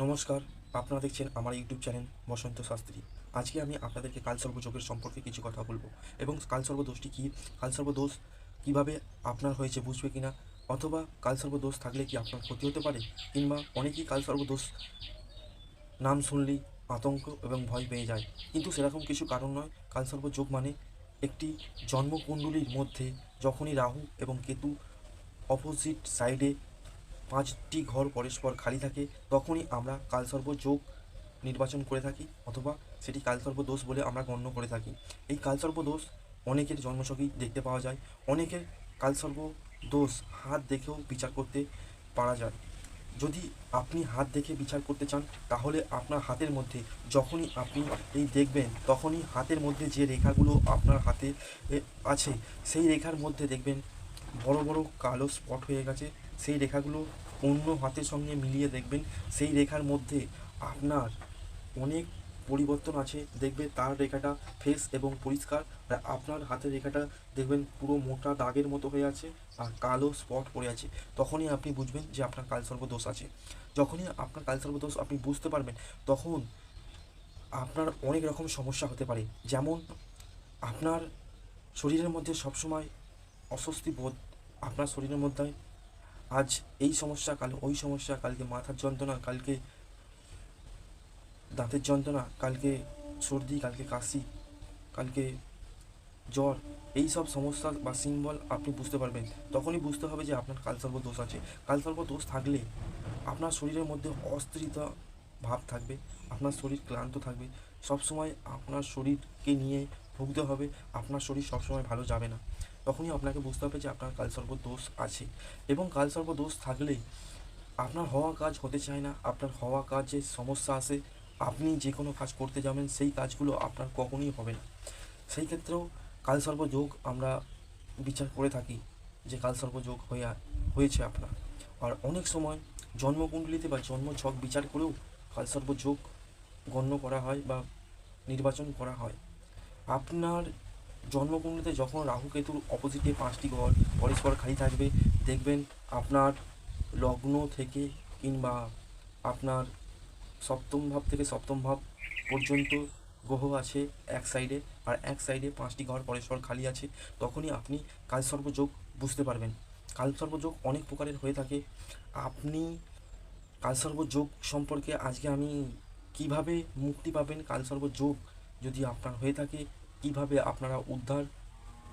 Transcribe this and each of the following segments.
নমস্কার, আপনারা দেখছেন আমার ইউটিউব চ্যানেল বসন্ত শাস্ত্রী। আজকে আমি আপনাদেরকে কালসর্প যোগের সম্পর্কে কিছু কথা বলব। এবং কালসর্প দোষটি কী? কালসর্প দোষ কীভাবে আপনার হয়েছে বুঝবে কিনা? অথবা কালসর্প দোষ থাকলে কি আপনার ক্ষতি হতে পারে? কিংবা অনেকেই কালসর্প দোষ নাম শুনলেই আতঙ্ক এবং ভয় পেয়ে যায়। কিন্তু সেরকম কিছু কারণ নয়। কালসর্প যোগ মানে একটি জন্মকুণ্ডলীর মধ্যে যখনই রাহু এবং কেতু অপোজিট সাইডে পাঁচটি ঘর পরস্পর খালি থাকে, তখনই আমরা কালসর্প যোগ নির্বাচন করে থাকি অথবা সেটি কালসর্প দোষ বলে আমরা গণ্য করে থাকি। এই কালসর্প দোষ অনেকের জন্মছকেই দেখতে পাওয়া যায়। অনেকের কালসর্প দোষ হাত দেখেও বিচার করতে পারা যায়। যদি আপনি হাত দেখে বিচার করতে চান, তাহলে আপনার হাতের মধ্যে, যখনই আপনি এই দেখবেন, তখনই হাতের মধ্যে যে রেখাগুলো আপনার হাতে আছে, সেই রেখার মধ্যে দেখবেন বড় বড় কালো স্পট হয়ে গেছে। সেই রেখাগুলো অন্য হাতের সঙ্গে মিলিয়ে দেখবেন, সেই রেখার মধ্যে আপনার অনেক পরিবর্তন আছে। দেখবে তার রেখাটা ফেস এবং পরিষ্কার। আর আপনার হাতের রেখাটা দেখবেন পুরো মোটা দাগের মতো হয়ে আছে আর কালো স্পট পড়ে আছে। তখনই আপনি বুঝবেন যে আপনার কালসর্প দোষ আছে। যখনই আপনার কালসর্প দোষ আপনি বুঝতে পারবেন, তখন আপনার অনেক রকম সমস্যা হতে পারে। যেমন আপনার শরীরের মধ্যে সবসময় অস্বস্তি বোধ, আপনার শরীরের মধ্যে আজ এই সমস্যা, কাল ওই সমস্যা, কালকে মাথার যন্ত্রণা, কালকে দাঁতের যন্ত্রণা, কালকে সর্দি, কালকে কাশি, কালকে জ্বর, এই সব সমস্যা বা সিম্বল আপনি বুঝতে পারবেন। তখনই বুঝতে হবে যে আপনার কালসর্প দোষ আছে। কালসর্প দোষ থাকলে আপনার শরীরের মধ্যে অস্থিরতা ভাব থাকবে, আপনার শরীর ক্লান্ত থাকবে। সবসময় আপনার শরীরকে নিয়ে ভুগতে হবে, আপনার শরীর সবসময় ভালো যাবে না। তখনই আপনাকে বুঝতে হবে যে আপনার কালসর্প দোষ আছে। এবং কালসর্প দোষ থাকলে আপনার হওয়া কাজ হতে চায় না, আপনার হওয়া কাজে সমস্যা আসে, আপনি যে কোনো কাজ করতে যাবেন, সেই কাজগুলো আপনার কখনোই হবে না। সেই ক্ষেত্রেও কালসর্প যোগ আমরা বিচার করে থাকি যে কালসর্প যোগ হয়ে হয়েছে আপনার। আর অনেক সময় জন্মকুণ্ডলিতে বা জন্ম ছক বিচার করেও কালসর্প যোগ গণ্য করা হয় বা নির্বাচন করা হয়। আপনার জন্মকুণ্ডলিতে যখন রাহু কেতুর অপোজিটে পাঁচটি ঘর পরস্পর খালি থাকবে, দেখবেন আপনার লগ্ন থেকে কিংবা আপনার সপ্তম ভাব থেকে সপ্তম ভাব পর্যন্ত গ্রহ আছে এক সাইডে আর এক সাইডে পাঁচটি ঘর পরস্পর খালি আছে, তখনই আপনি কালসর্পযোগ বুঝতে পারবেন। কালসর্পযোগ অনেক প্রকারের হয়ে থাকে। আপনি কালসর্পযোগ সম্পর্কে আজকে আমি কীভাবে মুক্তি পাবেন? কালসর্পযোগ যদি আপনার হয়ে থাকে কীভাবে আপনারা উদ্ধার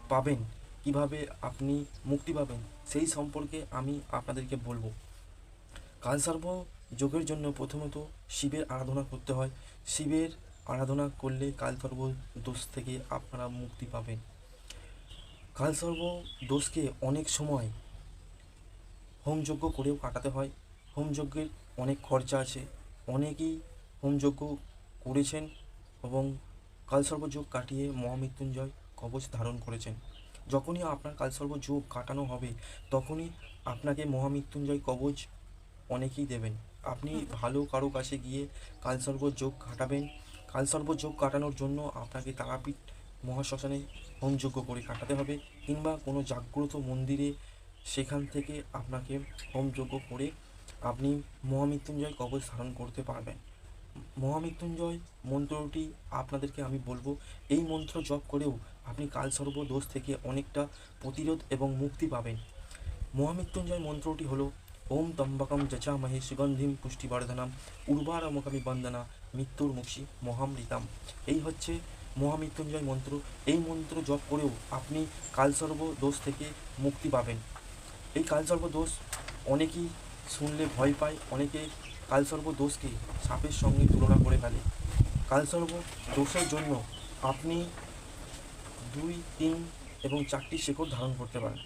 পাবেন, কীভাবে আপনি মুক্তি পাবেন, সেই সম্পর্কে আমি আপনাদেরকে বলব। কালসর্প যোগের জন্য প্রথমত শিবের আরাধনা করতে হয়। শিবের আরাধনা করলে কালসর্ব দোষ থেকে আপনারা মুক্তি পাবেন। কালসর্ব দোষকে অনেক সময় হোমযজ্ঞ করেও কাটাতে হয়। হোমযজ্ঞের অনেক খরচা আছে। অনেকেই হোমযজ্ঞ করেছেন এবং কালসর্প যোগ কাটিয়ে মহামৃত্যুঞ্জয় কবচ ধারণ করেছেন। যখনই আপনার কালসর্প যোগ কাটানো হবে, তখনই আপনাকে মহামৃত্যুঞ্জয় কবচ অনেকেই দেবেন। আপনি ভালো কারও কাছে গিয়ে কালসর্প যোগ কাটাবেন। কালসর্প যোগ কাটানোর জন্য আপনাকে তারাপীঠ মহাশ্মশানে হোমযজ্ঞ করে কাটাতে হবে কিংবা কোনো জাগ্রত মন্দিরে সেখান থেকে আপনাকে হোমযজ্ঞ করে আপনি মহামৃত্যুঞ্জয় কবচ ধারণ করতে পারবেন। মহামৃত্যুঞ্জয় মন্ত্রটি আপনাদেরকে আমি বলব। এই মন্ত্র জপ করেও আপনি কালসর্ব দোষ থেকে অনেকটা প্রতিরোধ এবং মুক্তি পাবেন। মহামৃত্যুঞ্জয় মন্ত্রটি হলো, ওম তম্বাকম যচামহে সুগন্ধিম পুষ্টিবর্ধনাম উর্বারমকামি বন্দনা মৃত্যুর মুখী মহামৃতাম। এই হচ্ছে মহামৃত্যুঞ্জয় মন্ত্র। এই মন্ত্র জপ করেও আপনি কালসর্ব দোষ থেকে মুক্তি পাবেন। এই কালসর্ব দোষ অনেকেই শুনলে ভয় পায়, অনেকে কালসর্প দোষকে সাপের সঙ্গে তুলনা করে ফেলে। কালসর্প দোষের জন্য আপনি দুই, তিন এবং চারটি শেকড় ধারণ করতে পারেন।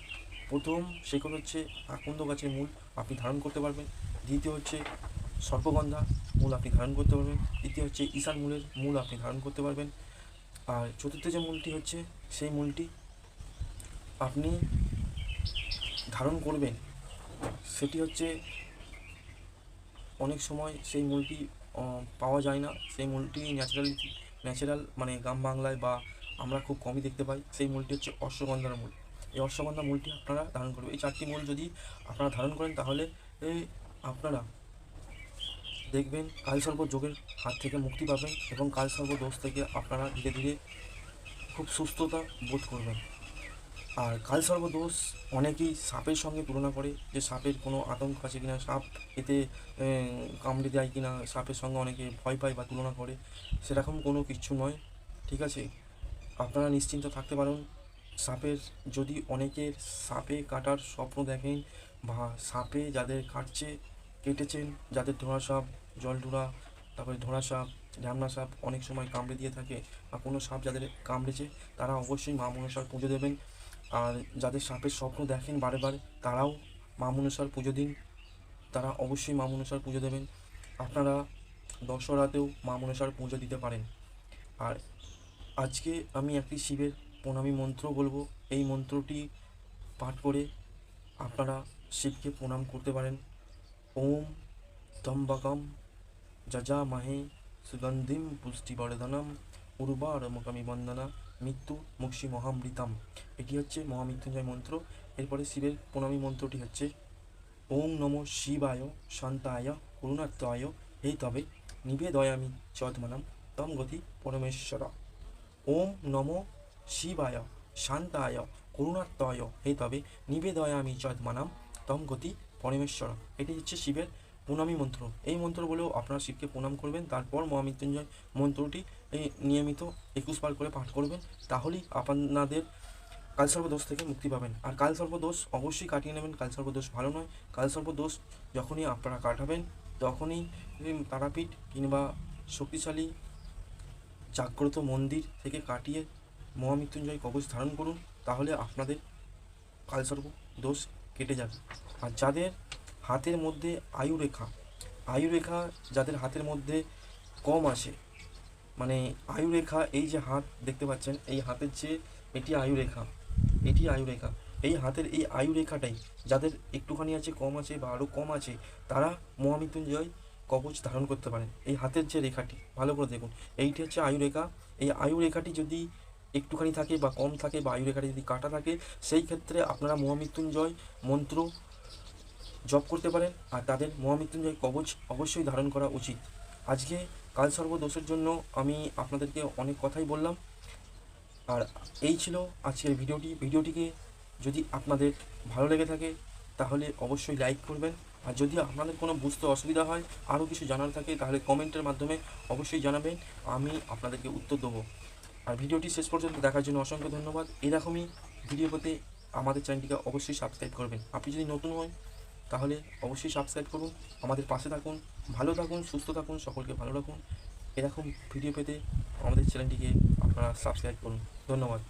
প্রথম শেকড় হচ্ছে আকন্দ গাছের মূল, আপনি ধারণ করতে পারবেন। দ্বিতীয় হচ্ছে সর্পগন্ধা, মূল আপনি ধারণ করতে পারবেন। তৃতীয় হচ্ছে ঈশান মূলের মূল আপনি ধারণ করতে পারবেন। আর চতুর্থ যে মূলটি হচ্ছে, সেই মূলটি আপনি ধারণ করবেন, সেটি হচ্ছে অনেক সময় সেই মূলটি পাওয়া যায় না। সেই মূলটি ন্যাচারাল ন্যাচারাল মানে গ্রাম বাংলায় বা আমরা খুব কমই দেখতে পাই। সেই মূলটি হচ্ছে অশ্বগন্ধার মূল। এই অশ্বগন্ধা মূলটি আপনারা ধারণ করবেন। এই চারটি মূল যদি আপনারা ধারণ করেন, তাহলে আপনারা দেখবেন কালসর্প যোগের হাত থেকে মুক্তি পাবেন এবং কালসর্প দোষ থেকে আপনারা ধীরে ধীরে খুব সুস্থতা বোধ করবেন। আর কালসর্প দোষ অনেকেই সাপের সঙ্গে তুলনা করে যে সাপের কোনো আতঙ্ক আছে কিনা, সাপ এতে কামড়ে দেয় কিনা, সাপের সঙ্গে অনেকে ভয় পায় বা তুলনা করে, সেরকম কোনো কিছু নয়, ঠিক আছে? আপনারা নিশ্চিন্ত থাকতে পারেন, সাপের যদি অনেকের সাপে কাটার স্বপ্ন দেখেন বা সাপে যাদের কাটছে, কেটেছেন, যাদের ধোঁড়া সাপ জলডুরা তারপরে ধোঁড়া সাপ, ঢ্যামনা সাপ অনেক সময় কামড়ে দিয়ে থাকে বা কোনো সাপ যাদের কামড়েছে, তারা অবশ্যই মা মনসার পুজো দেবেন। আর যাদের সাপের স্বপ্ন দেখেন বারে বারে, তারাও মা মনসার পুজো দিন। তারা অবশ্যই মা মনসার পুজো দেবেন। আপনারা দশরাতেও মা মনসার পুজো দিতে পারেন। আর আজকে আমি একটি শিবের প্রণামী মন্ত্র বলব। এই মন্ত্রটি পাঠ করে আপনারা শিবকে প্রণাম করতে পারেন। ওম তম্বাকম যজা মাহে সুগন্ধিম পুষ্টিবর্ধনম উর্বার মুখামি বন্দনা মৃত্যু মুক্ষি মহামৃতাম। এটি হচ্ছে মহামৃত্যুঞ্জয় মন্ত্র। এরপরে শিবের প্রণামী মন্ত্রটি হচ্ছে, ওম নমো শিবায় শান্তায় করুণাত্মায় এই তবে নিবেদয়ামি চদমানাম তম গতি পরমেশ্বর। ওম নমো শিবায় শান্তায় করুণাত্মায় হে তবে নিবেদয়ামি চদমানাম তম গতি পরমেশ্বর। এটি হচ্ছে শিবের প্রণামী মন্ত্র। এই মন্ত্র বলেও আপনারা শিবকে প্রণাম করবেন, তারপর মহামৃত্যুঞ্জয় মন্ত্রটি নিয়মিত একুশ বার করে পাঠ করবেন তাহলেই আপনাদের কালসর্পদোষ থেকে মুক্তি পাবেন। আর কালসর্পদোষ অবশ্যই কাটিয়ে নেবেন কালসর্পদোষ ভালো নয়। কালসর্পদোষ যখনই আপনারা কাটাবেন, তখনই তারাপীঠ কিংবা শক্তিশালী জাগ্রত মন্দির থেকে কাটিয়ে মহামৃত্যুঞ্জয় কবচ ধারণ করুন, তাহলে আপনাদের কালসর্প দোষ কেটে যাবে। আর যাদের হাতের মধ্যে আয়ুরেখা আয়ুরেখা যাদের হাতের মধ্যে কম আসে মানে আয়ুরেখা, এই যে হাত দেখতে পাচ্ছেন, এই হাতের যে, এটি আয়ুরেখা এটি আয়ুরেখা, এই হাতের এই আয়ুরেখাটাই যাদের একটুখানি আছে, কম আছে বা আরও কম আছে, তারা মহামৃত্যুঞ্জয় কবচ ধারণ করতে পারেন। এই হাতের যে রেখাটি, ভালো করে দেখুন, এইটি হচ্ছে আয়ুরেখা। এই আয়ুরেখাটি যদি একটুখানি থাকে বা কম থাকে বা আয়ুরেখাটি যদি কাটা থাকে, সেই ক্ষেত্রে আপনারা মহামৃত্যুঞ্জয় মন্ত্র জপ করতে পারেন, আর তাদের মহামৃত্যুঞ্জয় কবচ অবশ্যই ধারণ করা উচিত। আজকে কাল সর্বদোষের জন্য আমি আপনাদেরকে অনেক কথাই বললাম। আর এই ছিল আজকের ভিডিওটি। ভিডিওটিকে যদি আপনাদের ভালো লেগে থাকে, তাহলে অবশ্যই লাইক করবেন। আর যদি আপনাদের কোনো বুঝতে অসুবিধা হয়, আরও কিছু জানার থাকে, তাহলে কমেন্টের মাধ্যমে অবশ্যই জানাবেন। আমি আপনাদেরকে উত্তর দেবো। আর ভিডিওটি শেষ পর্যন্ত দেখার জন্য অসংখ্য ধন্যবাদ। এরকমই ভিডিও পেতে আমাদের চ্যানেলটিকে অবশ্যই সাবস্ক্রাইব করবেন। আপনি যদি নতুন হন তাহলে অবশ্যই সাবস্ক্রাইব করুন, আমাদের পাশে থাকুন, ভালো থাকুন, সুস্থ থাকুন, সকলকে ভালো রাখুন। এরকম ভিডিও পেতে আমাদের চ্যানেলটিকে আপনারা সাবস্ক্রাইব করুন। ধন্যবাদ।